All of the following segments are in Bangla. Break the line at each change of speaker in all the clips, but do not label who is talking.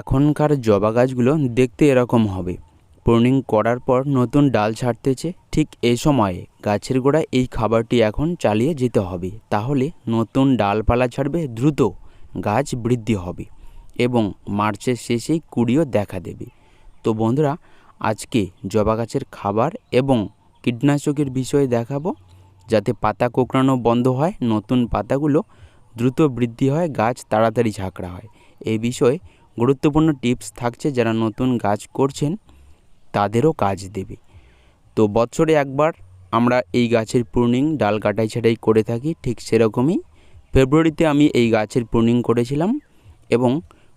এখনকার জবা গাছগুলো দেখতে এরকম হবে। প্রুনিং করার পর নতুন ডাল ছাড়তেছে, ঠিক এই সময়ে গাছের গোড়ায় এই খাবারটি এখন চালিয়ে যেতে হবে। তাহলে নতুন ডালপালা ছাড়বে, দ্রুত গাছ বৃদ্ধি হবে এবং মার্চের শেষেই কুড়িও দেখা দেবে। তো বন্ধুরা, আজকে জবা গাছের খাবার এবং কীটনাশকের বিষয়ে দেখাবো। যাতে পাতা কোঁকড়ানো বন্ধ হয়, নতুন পাতাগুলো দ্রুত বৃদ্ধি হয়, গাছ তাড়াতাড়ি ঝাঁকড়া হয়। এই বিষয়ে গুরুত্বপূর্ণ টিপস থাকছে যারা নতুন গাছ করছেন, তাদেরও কাজ দেবে। তো বছরে একবার আমরা এই গাছের প্রুনিং ডাল কাটাই ছাটাই করে থাকি, ঠিক সেরকমই ফেব্রুয়ারিতে আমি এই গাছের প্রুনিং করেছিলাম এবং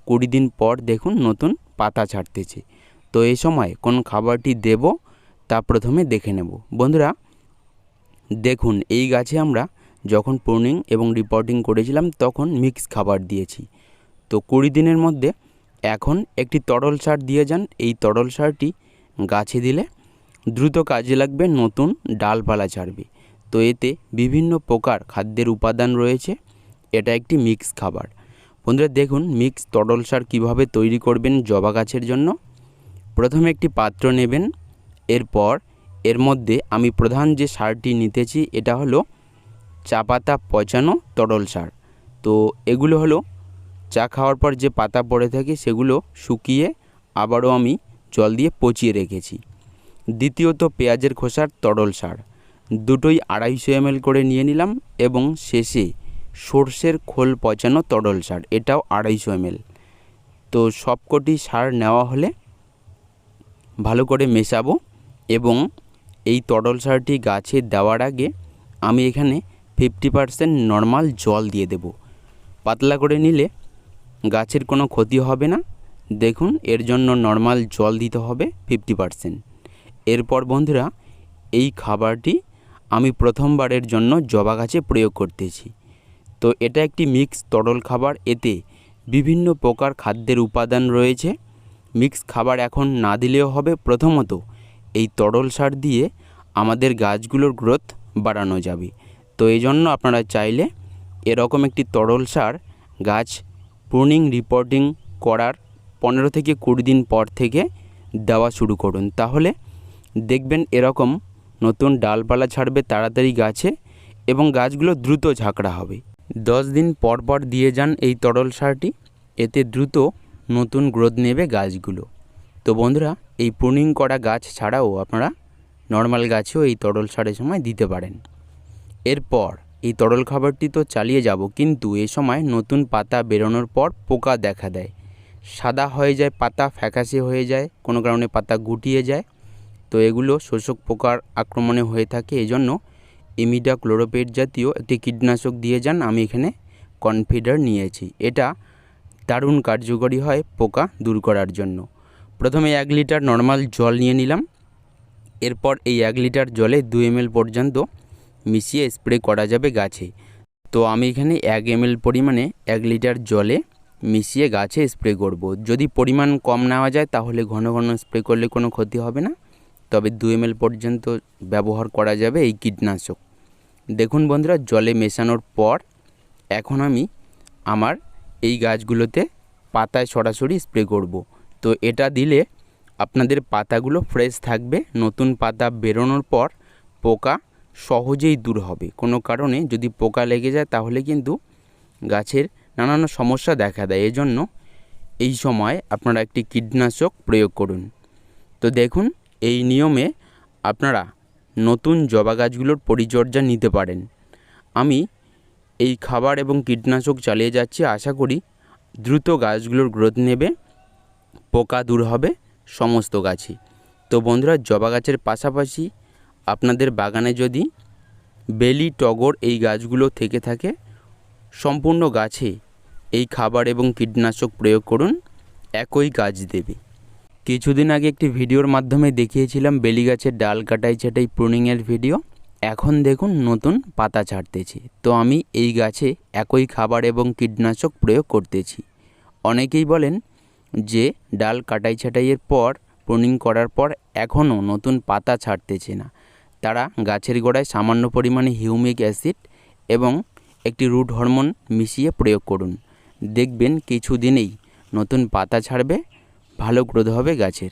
কুড়ি দিন পর দেখুন নতুন পাতা ছাড়তেছে। তো এই সময় কোন খাবারটি দেব তা প্রথমে দেখে নেব। বন্ধুরা, দেখুন এই গাছে আমরা যখন প্রুনিং এবং রিপোর্টিং করেছিলাম তখন মিক্স খাবার দিয়েছি। তো কুড়ি দিনের মধ্যে এখন একটি তরল সার দিয়ে যান। এই তরল সারটি গাছে দিলে দ্রুত কাজে লাগবে, নতুন ডালপালা ছাড়বে। তো এতে বিভিন্ন প্রকার খাদ্যের উপাদান রয়েছে। এটা একটি মিক্স খাবার। বন্ধুরা, দেখুন মিক্স তরল সার কীভাবে তৈরি করবেন জবা গাছের জন্য। প্রথমে একটি পাত্র নেবেন। এরপর এর মধ্যে আমি প্রধান যে সারটি নিতেছি, এটা হলো চা পাতা পচানো তরল সার। তো এগুলো হলো চা খাওয়ার পর যে পাতা পড়ে থাকে সেগুলো শুকিয়ে আবারও আমি জল দিয়ে পচিয়ে রেখেছি। দ্বিতীয়ত পেঁয়াজের খোসার তরল সার। দুটোই আড়াইশো এমএল করে নিয়ে নিলাম এবং শেষে সর্ষের খোল পচানো তরল সার, এটাও আড়াইশো এমএল তো সবকটি সার নেওয়া হলে ভালো করে মেশাবো এবং এই তরল সারটি গাছে দেওয়ার আগে আমি এখানে ফিফটি পারসেন্ট নর্মাল জল দিয়ে দেব। পাতলা করে নিলে গাছের কোনো ক্ষতি হবে না। দেখুন, এর জন্য নর্মাল জল দিতে হবে ফিফটি এরপর বন্ধুরা, এই খাবারটি আমি প্রথমবারের জন্য জবা গাছে প্রয়োগ করতেছি। তো এটা একটি মিক্স তরল খাবার। এতে বিভিন্ন প্রকার খাদ্যের উপাদান রয়েছে। মিক্স খাবার এখন না দিলেও হবে। প্রথমত, এই তরল সার দিয়ে আমাদের গাছগুলোর গ্রোথ বাড়ানো যাবে। তো এই জন্য আপনারা চাইলে এরকম একটি তরল সার গাছ প্রুনিং রিপোর্টিং করার পনেরো থেকে কুড়ি দিন পর থেকে দেওয়া শুরু করুন। তাহলে দেখবেন এরকম নতুন ডালপালা ছাড়বে তাড়াতাড়ি গাছে এবং গাছগুলো দ্রুত ঝাঁকড়া হবে। দশ দিন পর পর দিয়ে যান এই তরল সারটি, এতে দ্রুত নতুন গ্রোথ নেবে গাছগুলো। তো বন্ধুরা, এই প্রুনিং করা গাছ ছাড়াও আপনারা নর্মাল গাছেও এই তরল সারের সময় দিতে পারেন। এরপর এই তরল খাবারটি তো চালিয়ে যাব, কিন্তু এ সময় নতুন পাতা বেরোনোর পর পোকা দেখা দেয়। সাদা হয়ে যায় পাতা, ফ্যাকাশে হয়ে যায়, কোনো কারণে পাতা গুটিয়ে যায়। তো এগুলো শোষক পোকার আক্রমণে হয়ে থাকে, এজন্য ইমিডা ক্লোরোপেট জাতীয় একটি কীটনাশক দিয়ে যান, আমি এখানে কনফিডার নিয়েছি। এটা দারুণ কার্যকরী হয় পোকা দূর করার জন্য। প্রথমে এক লিটার নর্মাল জল নিয়ে নিলাম। এরপর এই এক লিটার জলে দু এমএল পর্যন্ত মিশিয়ে স্প্রে করা যাবে গাছে তো আমি এখানে এক এমএল পরিমাণে এক লিটার জলে মিশিয়ে গাছে স্প্রে করব। যদি পরিমাণ কম নেওয়া যায়, তাহলে ঘন ঘন স্প্রে করলে কোনো ক্ষতি হবে না তবে দু এমএল পর্যন্ত ব্যবহার করা যাবে এই কীটনাশক দেখুন বন্ধুরা, জলে মেশানোর পর এখন আমি আমার এই গাছগুলোতে পাতায় সরাসরি স্প্রে করব। তো এটা দিলে আপনাদের পাতাগুলো ফ্রেশ থাকবে নতুন পাতা বেরোনোর পর পোকা সহজেই দূর হবে। কোনো কারণে যদি পোকা লেগে যায়, তাহলে কিন্তু গাছের নানান সমস্যা দেখা দেয়। এজন্য এই সময় আপনারা একটি কীটনাশক প্রয়োগ করুন। তো দেখুন, এই নিয়মে আপনারা নতুন জবা গাছগুলোর পরিচর্যা নিতে পারেন। আমি এই খাবার এবং কীটনাশক চালিয়ে যাচ্ছি। আশা করি দ্রুত গাছগুলোর গ্রোথ নেবে, পোকা দূর হবে, সমস্ত গাছই। তো বন্ধুরা, জবা গাছের পাশাপাশি আপনাদের বাগানে যদি বেলি, টগর এই গাছগুলো থেকে থাকে, সম্পূর্ণ গাছে এই খাবার এবং কীটনাশক প্রয়োগ করুন, একই কাজ দেবে। কিছুদিন আগে একটি ভিডিওর মাধ্যমে দেখিয়েছিলাম বেলি গাছের ডাল কাটাই ছাটাই প্রুনিংয়ের ভিডিও এখন দেখুন নতুন পাতা ছাড়তেছে। তো আমি এই গাছে একই খাবার এবং কীটনাশক প্রয়োগ করতেছি। অনেকেই বলেন যে ডাল কাটাই ছাটাইয়ের পর প্রুনিং করার পর এখনও নতুন পাতা ছাড়তেছে না। তারা গাছের গোড়ায় সামান্য পরিমাণে হিউমিক অ্যাসিড এবং একটি রুট হরমোন মিশিয়ে প্রয়োগ করুন। দেখবেন কিছু দিনেই নতুন পাতা ছাড়বে, ভালো গ্রোথ হবে গাছের।